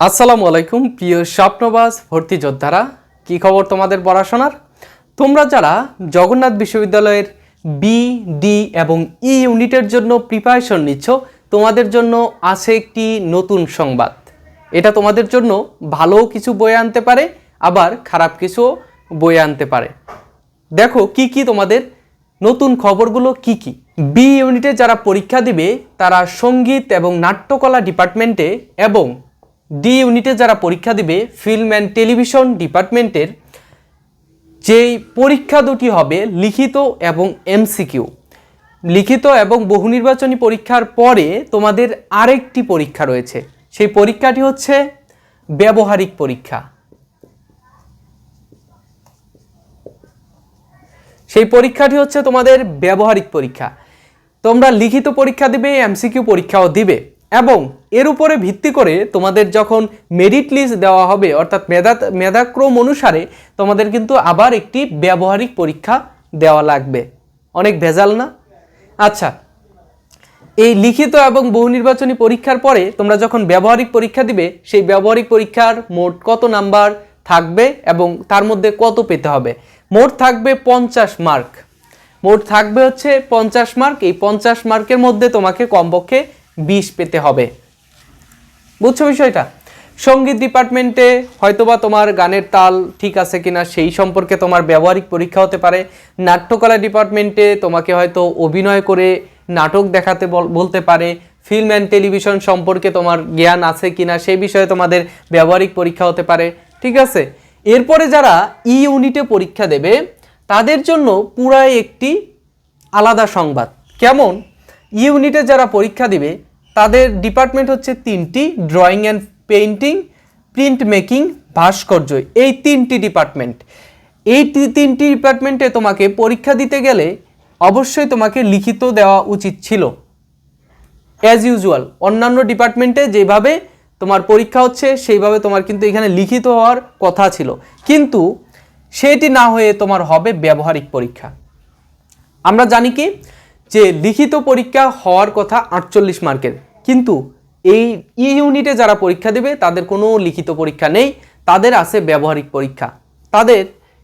আসসালামু আলাইকুম, প্রিয় স্বপ্নবাস ভর্তি যোদ্ধারা, কি খবর তোমাদের পড়াশোনার? তোমরা যারা জগন্নাথ বিশ্ববিদ্যালয়ের বি ডি এবং ই ইউনিটের জন্য প্রিপারেশন নিচ্ছ, তোমাদের জন্য আছে একটি নতুন সংবাদ। এটা তোমাদের জন্য ভালো কিছু বয়ে আনতে পারে, আবার খারাপ কিছু বয়ে আনতে পারে। দেখো, কি কি তোমাদের নতুন খবরগুলো কি কি? বি ইউনিটে যারা পরীক্ষা দিবে, তারা সংগীত এবং নাট্যকলা ডিপার্টমেন্টে এবং ডি ইউনিটে যারা পরীক্ষা দিবে ফিল্ম অ্যান্ড টেলিভিশন ডিপার্টমেন্টের যেই পরীক্ষা দুটি হবে লিখিত এবং এমসিকিউ লিখিত এবং বহু নির্বাচনী পরীক্ষার পরে তোমাদের আরেকটি পরীক্ষা রয়েছে। সেই পরীক্ষাটি হচ্ছে ব্যবহারিক পরীক্ষা। সেই পরীক্ষাটি হচ্ছে তোমাদের ব্যবহারিক পরীক্ষা। তোমরা লিখিত পরীক্ষা দিবে এমসিকিউ পরীক্ষাও দিবে। এবং এর উপরে ভিত্তি করে তোমাদের যখন মেরিট লিস্ট দেওয়া হবে, অর্থাৎ মেধা, মেধাক্রম অনুসারে তোমাদের কিন্তু আবার একটি ব্যবহারিক পরীক্ষা দেওয়া লাগবে। অনেক ভেজাল না? আচ্ছা এই লিখিত এবং বহু নির্বাচনী পরীক্ষার পরে তোমরা যখন ব্যবহারিক পরীক্ষা দিবে, সেই ব্যবহারিক পরীক্ষার মোট কত নাম্বার থাকবে এবং তার মধ্যে কত পেতে হবে? মোট থাকবে পঞ্চাশ মার্ক। মোট থাকবে হচ্ছে পঞ্চাশ মার্ক। এই পঞ্চাশ মার্কের মধ্যে তোমাকে কমপক্ষে বিশ পেতে হবে। বুঝছ বিষয়টা? সংগীত ডিপার্টমেন্টে হয়তোবা তোমার গানের তাল ঠিক আছে কিনা সেই সম্পর্কে তোমার ব্যবহারিক পরীক্ষা হতে পারে। নাট্যকলা ডিপার্টমেন্টে তোমাকে হয়তো অভিনয় করে নাটক দেখাতে বল- বলতে পারে। ফিল্ম অ্যান্ড টেলিভিশন সম্পর্কে তোমার জ্ঞান আছে কিনা সেই বিষয়ে তোমাদের ব্যবহারিক পরীক্ষা হতে পারে। ঠিক আছে? এরপরে যারা ই ইউনিটে পরীক্ষা দেবে, তাদের জন্য পুরাই একটি আলাদা সংবাদ। কেমন? ইউনিটে যারা পরীক্ষা দিবে তাদের ডিপার্টমেন্ট হচ্ছে তিনটি drawing and painting print making ভাস্কর্য, এই তিনটি ডিপার্টমেন্ট এই তিনটি ডিপার্টমেন্টে তোমাকে পরীক্ষা দিতে গেলে অবশ্যই তোমাকে লিখিত দেওয়া উচিত ছিল। অ্যাজ ইউজুয়াল অন্যান্য ডিপার্টমেন্টে যেভাবে তোমার পরীক্ষা হচ্ছে, সেইভাবে তোমার কিন্তু এখানে লিখিত হওয়ার কথা ছিল। কিন্তু সেটি না হয়ে তোমার হবে ব্যবহারিক পরীক্ষা। আমরা জানি কি? যে লিখিত পরীক্ষা হওয়ার কথা আটচল্লিশ মার্কের। কিন্তু এই ই ইউনিটে যারা পরীক্ষা দেবে, তাদের কোনো লিখিত পরীক্ষা নেই। তাদের আছে ব্যবহারিক পরীক্ষা। তাদের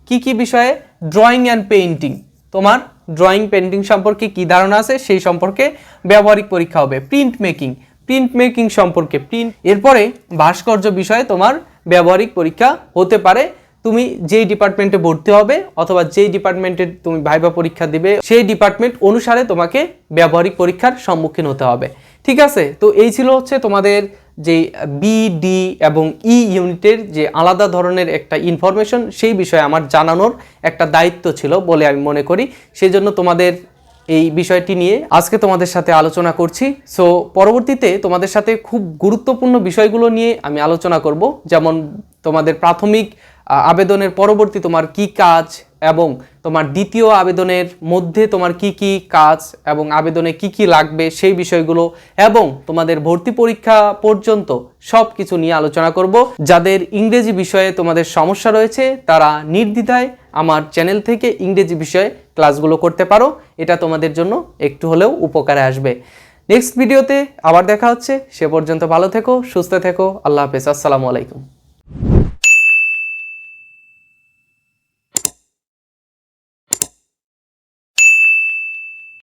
কি কি বিষয়ে? ড্রয়িং অ্যান্ড পেইন্টিং তোমার ড্রয়িং পেন্টিং সম্পর্কে কি ধারণা আছে, সেই সম্পর্কে ব্যবহারিক পরীক্ষা হবে। প্রিন্ট মেকিং প্রিন্ট মেকিং সম্পর্কে প্রিন্ট এরপরে ভাস্কর্য বিষয়ে তোমার ব্যবহারিক পরীক্ষা হতে পারে। তুমি যেই ডিপার্টমেন্টে ভর্তি হবে, অথবা যেই ডিপার্টমেন্টে তুমি ভাইবা পরীক্ষা দিবে, সেই ডিপার্টমেন্ট অনুসারে তোমাকে ব্যবহারিক পরীক্ষার সম্মুখীন হতে হবে। ঠিক আছে? তো এই ছিল হচ্ছে তোমাদের যে বি ডি এবং ই ইউনিটের যে আলাদা ধরনের একটা ইনফরমেশন সেই বিষয়ে আমার জানানোর একটা দায়িত্ব ছিল বলে আমি মনে করি। সেই জন্য তোমাদের এই বিষয়টি নিয়ে আজকে তোমাদের সাথে আলোচনা করছি। সো পরবর্তীতে তোমাদের সাথে খুব গুরুত্বপূর্ণ বিষয়গুলো নিয়ে আমি আলোচনা করব। যেমন তোমাদের প্রাথমিক আবেদনের পরবর্তী তোমার কি কাজ এবং তোমার দ্বিতীয় আবেদনের মধ্যে তোমার কি কি কাজ এবং আবেদনে কি কি লাগবে সেই বিষয়গুলো এবং তোমাদের ভর্তি পরীক্ষা পর্যন্ত সব কিছু নিয়ে আলোচনা করব। যাদের ইংরেজি বিষয়ে তোমাদের সমস্যা রয়েছে, তারা নির্দ্বিধায় আমার চ্যানেল থেকে ইংরেজি বিষয়ে ক্লাসগুলো করতে পারো। এটা তোমাদের জন্য একটু হলেও উপকারে আসবে। নেক্সট ভিডিওতে আবার দেখা হচ্ছে। সে পর্যন্ত ভালো থেকো, সুস্থ থেকো। আল্লাহ হাফেজ। আসসালামু আলাইকুম।